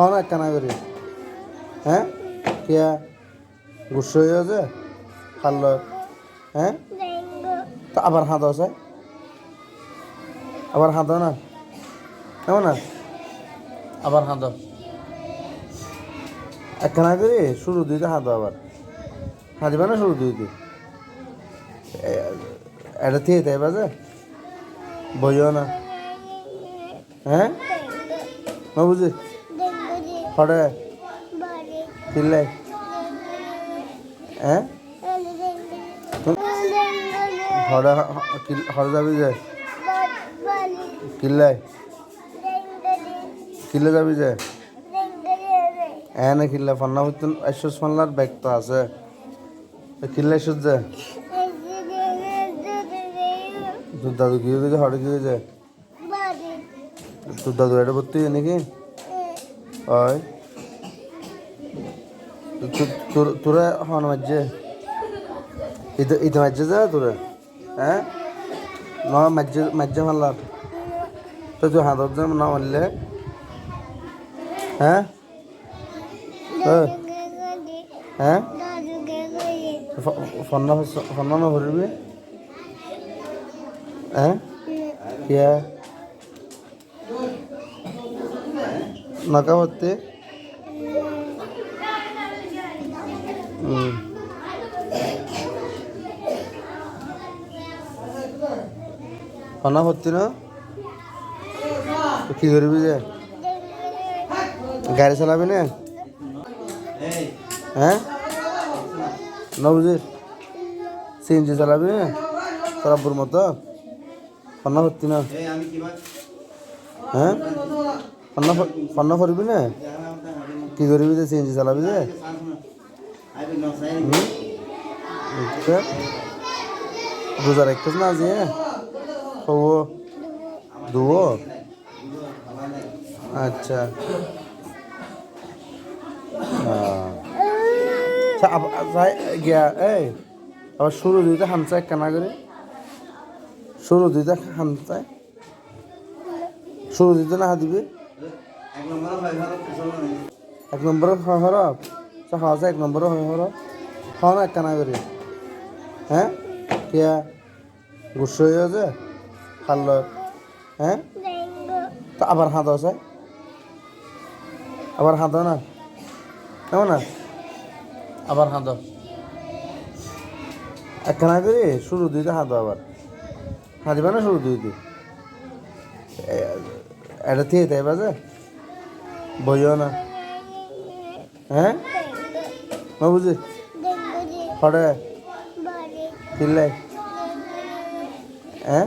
খাও না কেনা করে হ্যাঁ? কিয়া গুসো হয়ে আছে খাল্লো হ্যাঁ? তো আবার হাঁদো আছে? আবার হাঁদো না? কেমন না আবার হাঁদো একখানা করে? শুরু দিতে হাঁদো আবার। হাঁদিবা না শুরু দিতে? এটা থেকে তাই বাজে বইও না। হ্যাঁ? না হরে কিল্লাই হ্যাঁ হরে যাবি যে? কিল্লাই কিল্লে যাবি যে? এনে কিল্লা ফান্না হইতেন আইসস ফান্নার ব্যাগ তো আছে। কিল্লাই সুদ যে? তোর দাদু কি হয়েছে হরে কি হয়েছে তোর দাদু এটা ভর্তি নাকি? ওই তোর- হন মাঝে ঈদ ঈদ মাঝে যা তোরা হ্যাঁ ন মাঝে মাঝে মারলাম তো তুই হাতত যা না মারলে হ্যাঁ হ্যাঁ ফন্ন ফন্ন ভরবি হ্যাঁ কিয়া নকা ভর্তি হুম। ফন্না ভর্তি না? কি করবি যে? গাড়ি চালাবি না? হ্যাঁ? না বুঝি সিএনজি চালাবি না? তোরাব্বুর মতো? ফন্না ভর্তি না হ্যাঁ? ফন্না ফন্না করবি না? কি করবি যে, সিএনজি চালাবি যে? হুম? আচ্ছা। রোজা রাখতেছ না আজ হব দুবো? আচ্ছা। গিয়া, এই, আবার শুরু দিতে হামচায় কেনা করে। শুরু দিতে হামচায় শুরু দিতে না দিবি। এক নম্বরে হয় হরফ তো এক নম্বরে হয় হরফ। খাওয়া না কেনা করে। হ্যাঁ? কিয়া গুসো হয়ে আছে খাল্লো হ্যাঁ? তো আবার হাঁদো আছে আবার হাঁদো না? কেমন না? আবার হাঁদো একখানা করে, শুরু দিতে হাঁদো আবার। হাঁদিবা না শুরু দিতে এটা থেকে তাই বাজে? বইও না হ্যাঁ না বুঝি কিল্লাই হ্যাঁ?